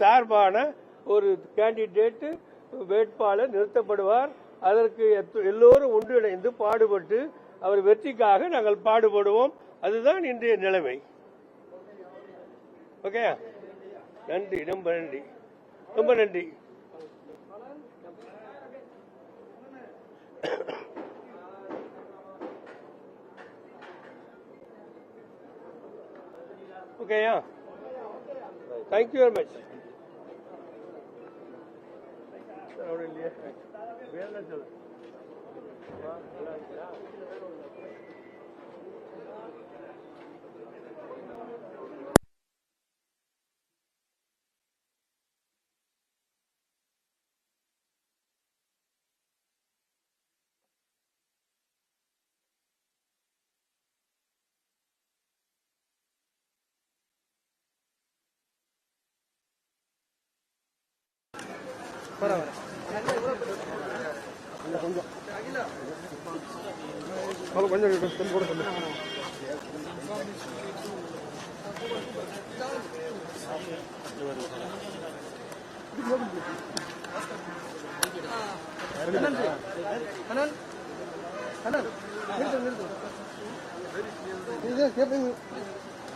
சார்பான ஒரு கேண்டிடேட் வேட்பாளர் நிறுத்தப்படுவார். அதற்கு எல்லோரும் ஒன்றிணைந்து பாடுபட்டு அவர் வெற்றிக்காக நாங்கள் பாடுபடுவோம். அதுதான் இன்றைய நிலைமை. ஓகே? நன்றி. ரொம்ப நன்றி. ரொம்ப நன்றி. ஓகேயா? தேங்க்யூ வெரி மச் வேண்டிய Para ahora. கொஞ்சம். கொஞ்சம் கூட சொல்லு.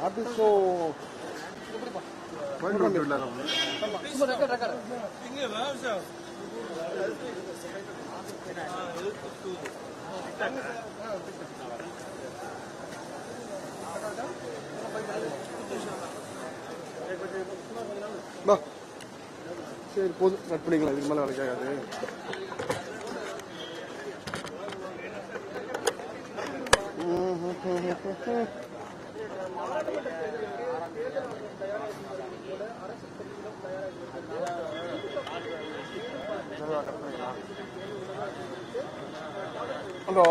ஆபீஸோ பா சரி போதும். கட் பண்ணிக்கலாம். இதுக்கு மேலே வேலைக்கு ஆகாது. ஹலோ.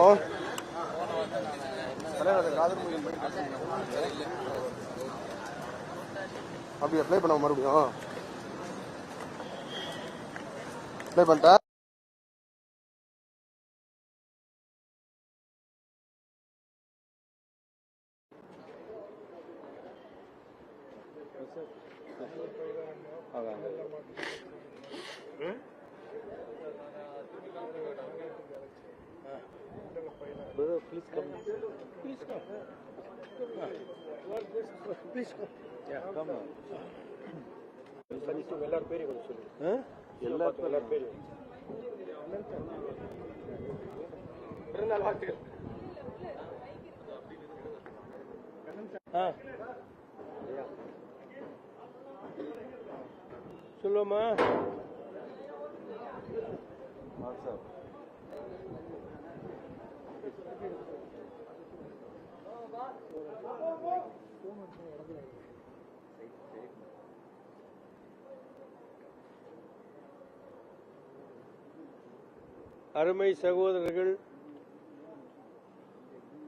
அப்படி அப்ளை பண்ண மறுபடியும்? அப்ளை பண்ணிட்டா? Please come. Please come. Please come. Yeah, come on. பேரையும் கொஞ்சம் சொல்லு எல்லாரும் எல்லாரும் பேரையும் பிறந்தநாள் வாழ்த்துக்கள் சொல்லுவோமா அருமை சகோதரர்கள்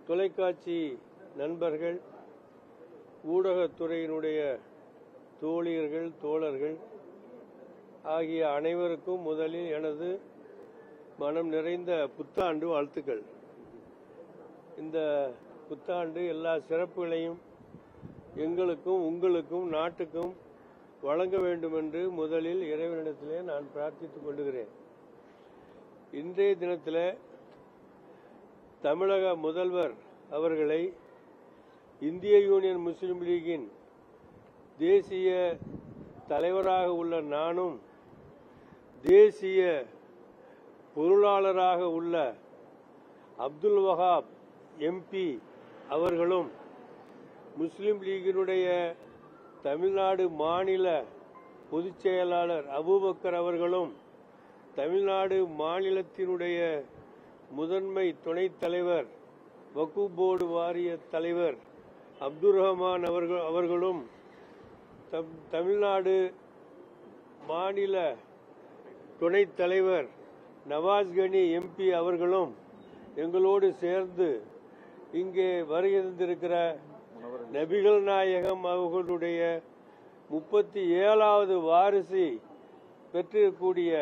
தொலைக்காட்சி நண்பர்கள் ஊடகத்துறையினுடைய தோழியர்கள் தோழர்கள் ஆகிய அனைவருக்கும் முதலில் எனது மனம் நிறைந்த புத்தாண்டு வாழ்த்துக்கள். இந்த புத்தாண்டு எல்லா சிறப்புகளையும் எங்களுக்கும் உங்களுக்கும் நாட்டுக்கும் வழங்க வேண்டும் என்று முதலில் இறைவனிடத்திலே நான் பிரார்த்தித்துக் கொள்கிறேன். இன்றைய தினத்தில் தமிழக முதல்வர் அவர்களை இந்திய யூனியன் முஸ்லீம் லீகின் தேசிய தலைவராக உள்ள நானும் தேசிய பொருளாளராக உள்ள அப்துல் வஹாப் எம்பி அவர்களும் முஸ்லீம் லீகினுடைய தமிழ்நாடு மாநில பொதுச் செயலாளர் அபூபக்கர் அவர்களும் தமிழ்நாடு மாநிலத்தினுடைய முதன்மை துணைத் தலைவர் வக்கு போர்டு வாரிய தலைவர் அப்துல் ரஹ்மான் அவர்கள் அவர்களும் தம்- தமிழ்நாடு மாநில துணைத் தலைவர் நவாஸ் கனி எம்பி அவர்களும் எங்களோடு சேர்ந்து இங்கே வருகின்றிருக்கிற நபிகள் நாயகம் அவர்களுடைய முப்பத்தி ஏழாவது வாரிசு பெற்றிருக்கக்கூடிய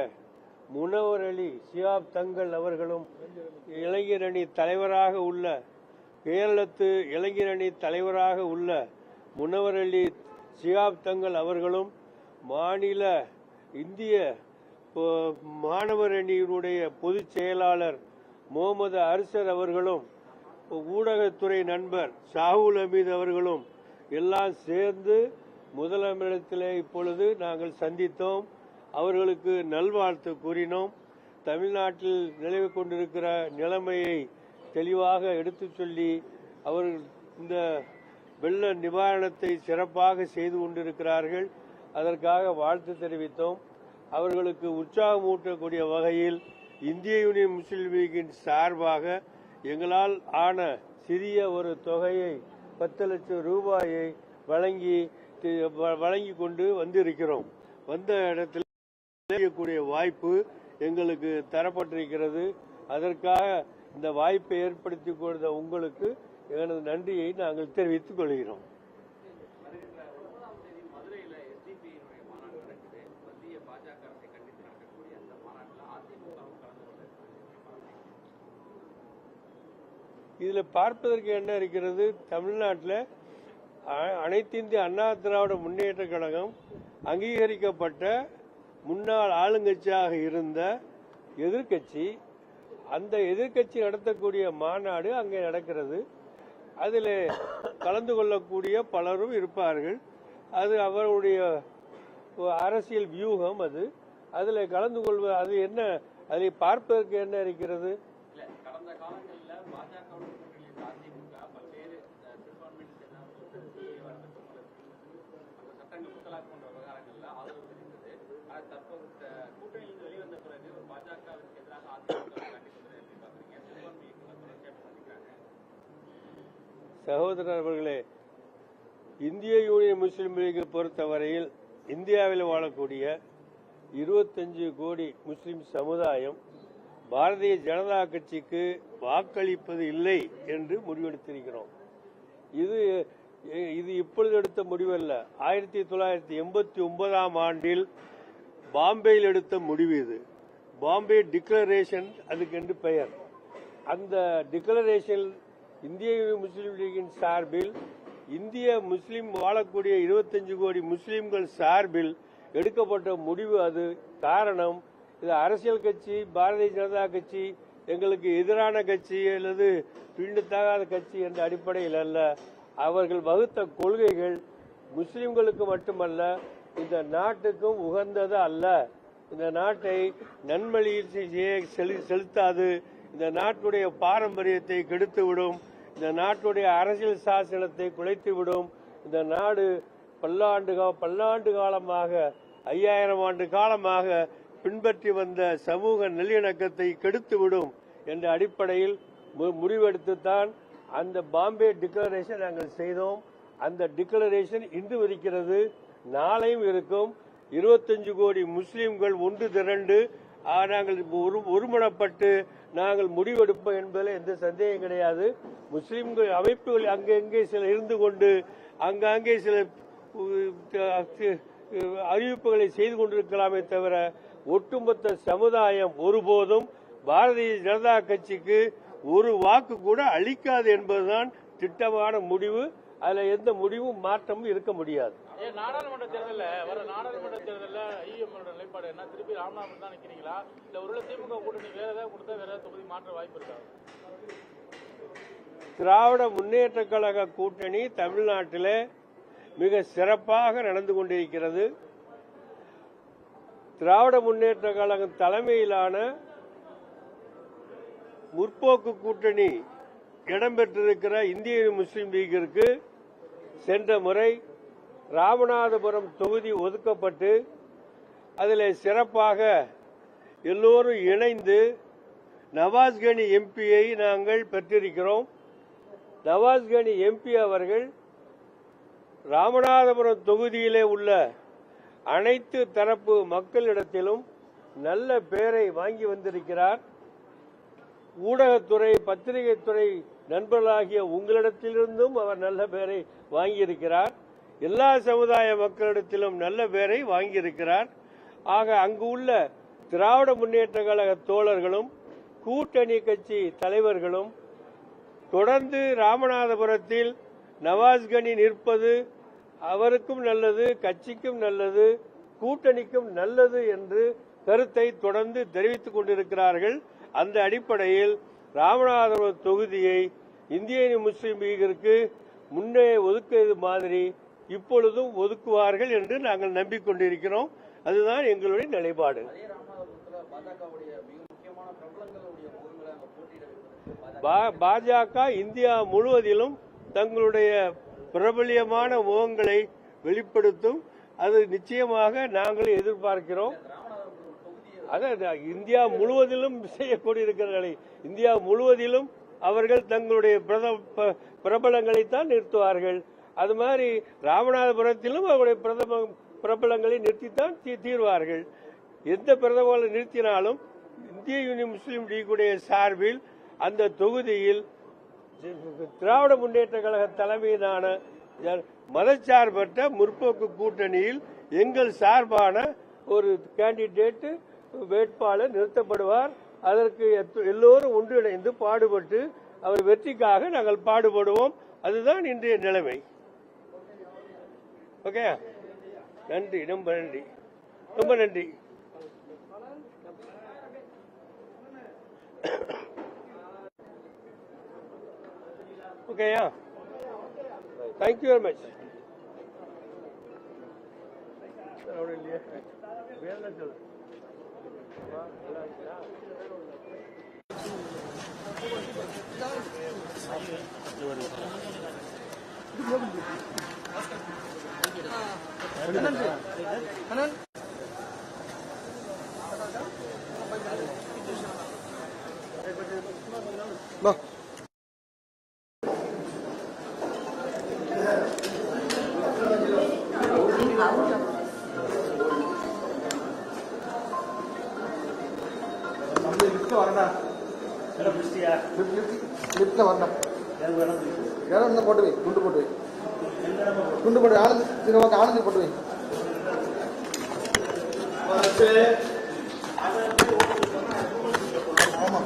முனவர் அலி சியாப் தங்கள் அவர்களும் இளைஞர் அணி தலைவராக உள்ள கேரளத்து இளைஞர் அணி தலைவராக உள்ள முனவர் அலி சியாப் தங்கள் அவர்களும் மாநில இந்திய மாணவர் அணியினுடைய பொதுச் செயலாளர் முகமது அரசர் அவர்களும் ஊடகத்துறை நண்பர் ஷாஹுல் அமீத் அவர்களும் எல்லாம் சேர்ந்து முதலமைச்சரிடத்திலே இப்பொழுது நாங்கள் சந்தித்தோம். அவர்களுக்கு நல்வாழ்த்து கூறினோம். தமிழ்நாட்டில் நிலவு கொண்டிருக்கிற நிலைமையை தெளிவாக எடுத்துச் சொல்லி அவர்கள் இந்த வெள்ள நிவாரணத்தை சிறப்பாக செய்து கொண்டிருக்கிறார்கள். அதற்காக வாழ்த்து தெரிவித்தோம். அவர்களுக்கு உற்சாகமூட்டக்கூடிய வகையில் இந்திய யூனியன் முஸ்லீம் லீகின் சார்பாக எங்களால் ஆன சிறிய ஒரு தொகையை பத்து லட்சம் ரூபாயை வழங்கி வழங்கி கொண்டு வந்திருக்கிறோம். வந்த இடத்தில் செய்யக்கூடிய வாய்ப்பு எங்களுக்கு தரப்பட்டிருக்கிறது. அதற்காக இந்த வாய்ப்பை ஏற்படுத்தி கொடுத்த உங்களுக்கு எனது நன்றியை நாங்கள் தெரிவித்துக் கொள்கிறோம். இதில் இதுல பார்ப்பதற்கு என்ன இருக்கிறது? தமிழ்நாட்டில் அனைத்திந்திய அனைத்து இந்திய அண்ணா திராவிட முன்னேற்ற கழகம் அங்கீகரிக்கப்பட்ட முன்னாள் ஆளுங்கட்சியாக இருந்த எதிர்க்கட்சி அந்த எதிர்க்கட்சி நடத்தக்கூடிய மாநாடு அங்கே நடக்கிறது. அதில் கலந்து கொள்ளக்கூடிய பலரும் இருப்பார்கள். அது அவருடைய அரசியல் வியூகம் அது. அதில் கலந்து கொள்வது அது என்ன அதை பார்ப்பதற்கு என்ன இருக்கிறது? கடந்த காலங்களில் சகோதரர் அவர்களே இந்திய யூனியன் முஸ்லீம் லீகை பொறுத்தவரையில் இந்தியாவில் வாழக்கூடிய இருபத்தஞ்சு கோடி முஸ்லிம் சமுதாயம் பாரதிய ஜனதா கட்சிக்கு வாக்களிப்பது இல்லை என்று முடிவெடுத்திருக்கிறோம். இது இது இப்பொழுது எடுத்த முடிவல்ல. ஆயிரத்தி தொள்ளாயிரத்தி எண்பத்தி ஒன்பதாம் ஆண்டில் பாம்பேயில் எடுத்த முடிவு இது. பாம்பே டிக்ளரேஷன் அதுக்கென்று பெயர். அந்த டிக்ளரேஷன் இந்திய முஸ்லீம் லீகின் சார்பில் இந்திய முஸ்லீம் வாழக்கூடிய 25 கோடி முஸ்லீம்கள் சார்பில் எடுக்கப்பட்ட முடிவு அது. காரணம் இது அரசியல் கட்சி பாரதிய ஜனதா கட்சி எங்களுக்கு எதிரான கட்சி அல்லது தீண்டத்தகாத கட்சி என்ற அடிப்படையில் அல்ல. அவர்கள் வகுத்த கொள்கைகள் முஸ்லிம்களுக்கு மட்டுமல்ல இந்த நாட்டுக்கும் உகந்தது அல்ல. இந்த நாட்டை நன்மழியில் செலு- செலுத்தாது. இந்த நாட்டுடைய பாரம்பரியத்தை கெடுத்துவிடும். இந்த நாட்டுடைய அரசியல் சாசனத்தை குலைத்துவிடும். இந்த நாடு பல்லாண்டு பல்லாண்டு காலமாக ஐயாயிரம் ஆண்டு காலமாக பின்பற்றி வந்த சமூக நல்லிணக்கத்தை கெடுத்துவிடும் என்ற அடிப்படையில் மு- முடிவெடுத்துத்தான் அந்த பாம்பே டிக்ளரேஷன் நாங்கள் செய்தோம். அந்த டிக்ளரேஷன் இன்று இருக்கிறது. நாளையும் இருக்கும். 25 கோடி முஸ்லீம்கள் ஒன்று திரண்டு நாங்கள் ஒருமனப்பட்டு நாங்கள் முடிவெடுப்போம் என்பதில் எந்த சந்தேகம் கிடையாது. முஸ்லீம்கள் அமைப்புகள் அங்கங்கே சில இருந்து கொண்டு அங்கங்கே சில அறிவிப்புகளை செய்து கொண்டிருக்கலாமே தவிர ஒட்டுமொத்த சமுதாயம் ஒருபோதும் பாரதிய ஜனதா கட்சிக்கு ஒரு வாக்கு கூட அளிக்காது என்பதுதான் திட்டமான முடிவு. அதுல எந்த முடிவும் மாற்றமும் இருக்க முடியாது. நாடாளுமன்ற தேர்தல்ல வர நாடாளுமன்ற தேர்தல்ல ஐஎம் நிலைப்பாடு என்ன? திருப்பி ராமநாதபுரம் தான் நிக்கிறீங்களா? இல்ல ஒருவேளை திமுக கூட்டணி வேற ஏதாவது கொடுத்தா வேற ஏதாவது தொகுதி மாற்ற வாய்ப்பு இருக்கா? திராவிட முன்னேற்ற கழக கூட்டணி தமிழ்நாட்டில் மிக சிறப்பாக நடந்து கொண்டிருக்கிறது. திராவிட முன்னேற்ற கழகம் தலைமையிலான முற்போக்கு கூட்டணி இடம்பெற்றிருக்கிற இந்திய முஸ்லீம் லீகிற்கு சென்ற முறை ராமநாதபுரம் தொகுதி ஒதுக்கப்பட்டு அதில் சிறப்பாக எல்லோரும் இணைந்து நவாஸ்கனி எம்பியை நாங்கள் பெற்றிருக்கிறோம். நவாஸ்கனி எம்பி அவர்கள் ராமநாதபுரம் தொகுதியிலே உள்ள அனைத்து தரப்பு மக்களிடத்திலும் நல்ல பெயரை வாங்கி வந்திருக்கிறார். ஊடகத்துறை பத்திரிகைத்துறை நண்பர்களாகிய உங்களிடத்திலிருந்தும் அவர் நல்ல பெயரை வாங்கியிருக்கிறார். எல்லா சமுதாய மக்களிடத்திலும் நல்ல பெயரை வாங்கியிருக்கிறார். ஆக அங்கு உள்ள திராவிட முன்னேற்ற கழக தோழர்களும் கூட்டணி கட்சி தலைவர்களும் தொடர்ந்து ராமநாதபுரத்தில் நவாஸ்கனி நிற்பது அவருக்கும் நல்லது கட்சிக்கும் நல்லது கூட்டணிக்கும் நல்லது என்று கருத்தை தொடர்ந்து தெரிவித்துக் கொண்டிருக்கிறார்கள். அந்த அடிப்படையில் ராமநாதபுரம் தொகுதியை இந்திய முஸ்லீம் லீகிற்கு முன்னே ஒதுக்கியது மாதிரி இப்பொழுதும் ஒதுக்குவார்கள் என்று நாங்கள் நம்பிக்கொண்டிருக்கிறோம். அதுதான் எங்களுடைய நிலைப்பாடு. பாஜக இந்தியா முழுவதிலும் தங்களுடைய பிரபலியமான முகங்களை வெளிப்படுத்தும். அது நிச்சயமாக நாங்கள் எதிர்பார்க்கிறோம். அதான் இந்தியா முழுவதிலும் செய்யக்கூடியிருக்கிறார்கள் இந்தியா முழுவதிலும் அவர்கள் தங்களுடைய பிரபலங்களை ப- நிறுத்துவார்கள். அது மாதிரி ராமநாதபுரத்திலும் அவருடைய பிரதம பிரபலங்களை நிறுத்தித்தான் தீ- தீர்வார்கள். எந்த பிரதமரை நிறுத்தினாலும் இந்திய யூனியன் முஸ்லீம் லீக்குடைய சார்பில் அந்த தொகுதியில் திராவிட முன்னேற்ற கழக தலைமையிலான மதச்சார்பற்ற முற்போக்கு கூட்டணியில் எங்கள் சார்பான ஒரு கேண்டிடேட்டு வேட்பாளர் நிறுத்தப்படுவார். அதற்கு எல்லோரும் ஒன்றிணைந்து பாடுபட்டு அவர் வெற்றிக்காக நாங்கள் பாடுபடுவோம். அதுதான் இன்றைய நிலைமை. ஓகே? நன்றி ரொம்ப நன்றி. ரொம்ப நன்றி. ஓகேயா? தேங்க்யூ வெரி மச் வேலை சொல்லுங்கள் வேலை சொல்லு வா லிப்ட்ல இடம் இருந்தா போட்டு வை குண்டு போட்டு வை. குண்டு போட்டு. ஆனந்த் சரி ஓகே ஆனந்தி போட்டு வை. ஆமா.